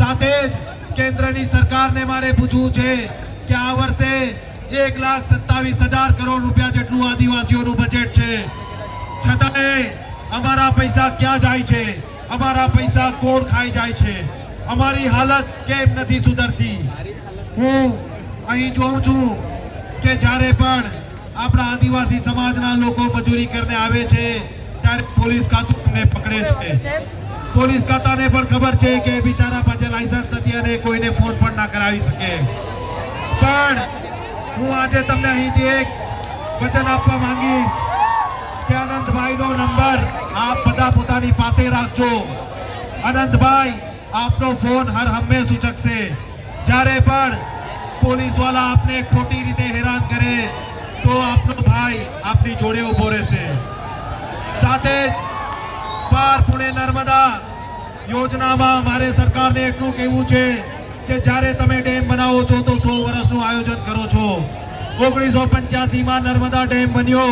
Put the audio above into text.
સાથે જ કેન્દ્રની સરકારને મારે પૂછવું છે કે આ વર્ષે એક લાખ સત્તાવીસ હજાર કરોડ રૂપિયા જેટલું આદિવાસીઓનું બજેટ છે. છતાંય અમારા પૈસા ક્યાં જાય છે? અમારા પૈસા કોણ ખાઈ જાય છે? અમારી હાલત કેમ નથી સુધરતી? હું અહીં જોઉં છું કે જ્યારે પણ આપણા આદિવાસી સમાજના લોકો મજૂરી કરીને આવે છે, ત્યારે પોલીસ ખાતું પકડે છે. પોલીસ ખાતાને પણ ખબર છે કે બિચારા પાસે લાયસન્સ નથી અને કોઈને ફોન પણ ના કરાવી શકે પણ હું આજે તમને અહીંથી એક વચન આપવા માંગીશ કે અનંતભાઈનો નંબર આપ બધા પોતાની પાસે રાખજો અનંતભાઈ આપનો ફોન હર હંમેશ ઉચકશે જ્યારે પણ પોલીસવાળા આપને ખોટી રીતે હેરાન કરે તો આપનો ભાઈ આપની જોડે ઊભો રહેશે સાથે જ પાર પુણે નર્મદા યોજનામાં મારે સરકારને એટલું કહેવું છે કે જ્યારે તમે ડેમ બનાવો છો તો સો વર્ષનું આયોજન કરો છો. ઓગણીસો પંચ્યાસીમાં નર્મદા ડેમ બન્યો.